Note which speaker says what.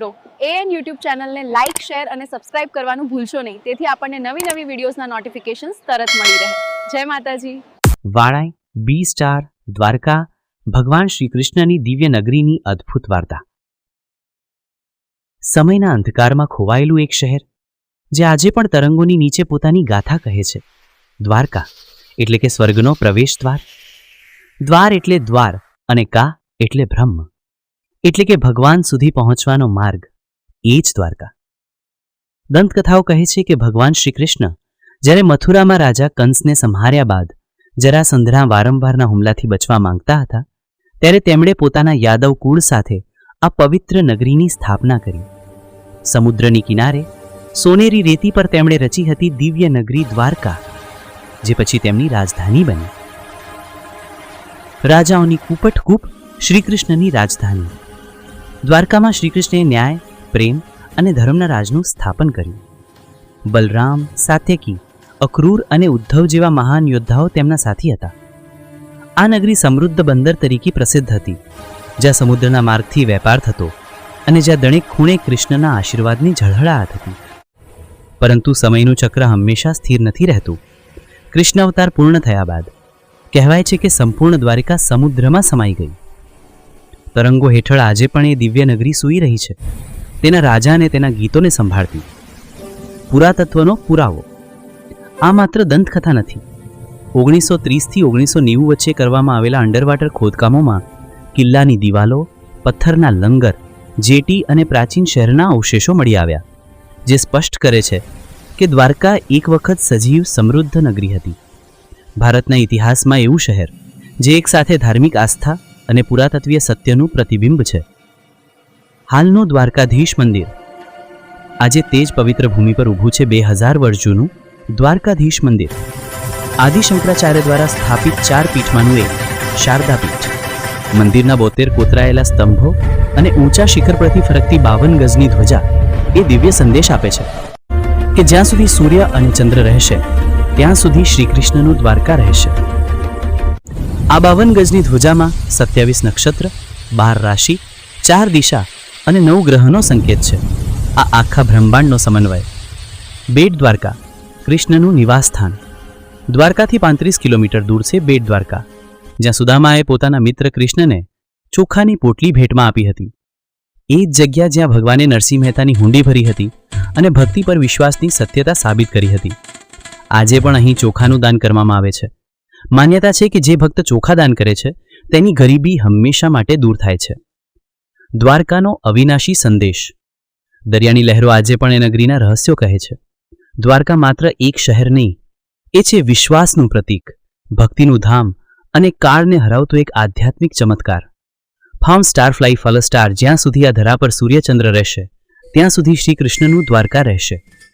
Speaker 1: મિત્રો an YouTube ચેનલને like share અને સબસ્ક્રાઇબ કરવાનું ભૂલશો નહીં. તેથી આપણને નવી નવી વિડીયોઝના નોટિફિકેશન્સ તરત મળી રહે. જય માતાજી.
Speaker 2: વાળાઈ બી સ્ટાર દ્વારકા, ભગવાન શ્રી કૃષ્ણની દિવ્ય નગરીની અદ્ભુત વાર્તા. સમયના અંધકારમાં ખોવાયેલું એક શહેર, જે આજે પણ તરંગોની નીચે પોતાની ગાથા કહે છે. દ્વારકા, એટલે કે સ્વર્ગનો પ્રવેશ દ્વાર દ્વાર એટલે દ્વાર અને કા એટલે બ્રહ્મ. એટલે કે ભગવાન સુધી પહોંચવાનો માર્ગ. એ જ દ્વારકા. દંતકથાઓ કહે છે કે ભગવાન શ્રી કૃષ્ણ જ્યારે મથુરામાં રાજા કંસને સંહાર્યા બાદ જરાસંધના વારંવારના હુમલાથી બચવા માંગતા હતા, ત્યારે તેમણે પોતાના યાદવ કુળ સાથે આ પવિત્ર નગરીની સ્થાપના કરી. સમુદ્રની કિનારે સોનેરી રેતી પર તેમણે રચી હતી દિવ્ય નગરી દ્વારકા, જે પછી તેમની રાજધાની બની. રાજાઓની કૂપટ કૂપ શ્રીકૃષ્ણની રાજધાની. દ્વારકામાં શ્રીકૃષ્ણે ન્યાય, પ્રેમ અને ધર્મના રાજનું સ્થાપન કર્યું. બલરામ, સાત્યકી, અક્રૂર અને ઉદ્ધવ જેવા મહાન યોદ્ધાઓ તેમના સાથી હતા. આ નગરી સમૃદ્ધ બંદર તરીકે પ્રસિદ્ધ હતી, જ્યાં સમુદ્રના માર્ગથી વેપાર થતો અને જ્યાં દણેક ખૂણે કૃષ્ણના આશીર્વાદની ઝળહળાટ હતી. પરંતુ સમયનું ચક્ર હંમેશા સ્થિર નથી રહેતું. કૃષ્ણ અવતાર પૂર્ણ થયા બાદ કહેવાય છે કે સંપૂર્ણ દ્વારિકા સમુદ્રમાં સમાઈ ગઈ. તરંગો હેઠળ આજે પણ એ દિવ્ય નગરી સૂઈ રહી છે. તેના રાજાને તેના ગીતોને સંભાળતી. પુરાતત્વનો પુરાવો. આ માત્ર દંતકથા નથી. ઓગણીસો ત્રીસથી ઓગણીસો નેવું વચ્ચે કરવામાં આવેલા અંડરવાટર ખોદકામોમાં કિલ્લાની દિવાલો, પથ્થરના લંગર, જેટી અને પ્રાચીન શહેરના અવશેષો મળી આવ્યા, જે સ્પષ્ટ કરે છે કે દ્વારકા એક વખત સજીવ સમૃદ્ધ નગરી હતી. ભારતના ઇતિહાસમાં એવું શહેર, જે એકસાથે ધાર્મિક આસ્થા અને પુરાતત્વીય સત્યનું પ્રતિબિંબ છે. હાલનું દ્વારકાધીશ મંદિર. આજે તે જ પવિત્ર ભૂમિ પર ઊભું છે બે હજાર વર્ષ જૂનું દ્વારકાધીશ મંદિર. આદિશંકરાચાર્ય દ્વારા સ્થાપિત ચાર પીઠમાંનું એક શારદા પીઠ મંદિરના બોતેર કોતરાયેલા સ્તંભો અને ઊંચા શિખર પરથી ફરકતી બાવન ગજની ધ્વજા એ દિવ્ય સંદેશ આપે છે કે જ્યાં સુધી સૂર્ય અને ચંદ્ર રહેશે, ત્યાં સુધી શ્રી કૃષ્ણનું દ્વારકા રહેશે. આ બાવન ગજની ધ્વજામાં સત્યાવીસ નક્ષત્ર, બાર રાશિ, ચાર દિશા અને નવ ગ્રહનો સંકેત છે. આ આખા બ્રહ્માંડનો સમન્વય. બેટ દ્વારકા, કૃષ્ણનું નિવાસસ્થાન. દ્વારકાથી પાંત્રીસ કિલોમીટર દૂર છે બેટ દ્વારકા, જ્યાં સુદામાએ પોતાના મિત્ર કૃષ્ણને ચોખાની પોટલી ભેટમાં આપી હતી. એ જ જગ્યા જ્યાં ભગવાને નરસિંહ મહેતાની હુંડી ભરી હતી અને ભક્તિ પર વિશ્વાસની સત્યતા સાબિત કરી હતી. આજે પણ અહીં ચોખાનું દાન કરવામાં આવે છે. માન્યતા છે કે જે ભક્ત ચોખા દાન કરે છે, તેની ગરીબી હંમેશા માટે દૂર થાય છે. દ્વારકાનો અવિનાશી સંદેશ. દરિયાની લહેરો આજે પણ એ નગરીના રહસ્યો કહે છે. દ્વારકા માત્ર એક શહેર નહીં, એ છે વિશ્વાસનું પ્રતીક, ભક્તિનું ધામ અને કાળને હરાવતો એક આધ્યાત્મિક ચમત્કાર. ફાર્મ સ્ટાર ફ્લાય ફલ સ્ટાર જ્યાં સુધી આ ધરા પર સૂર્યચંદ્ર રહેશે, ત્યાં સુધી શ્રી કૃષ્ણનું દ્વારકા રહેશે.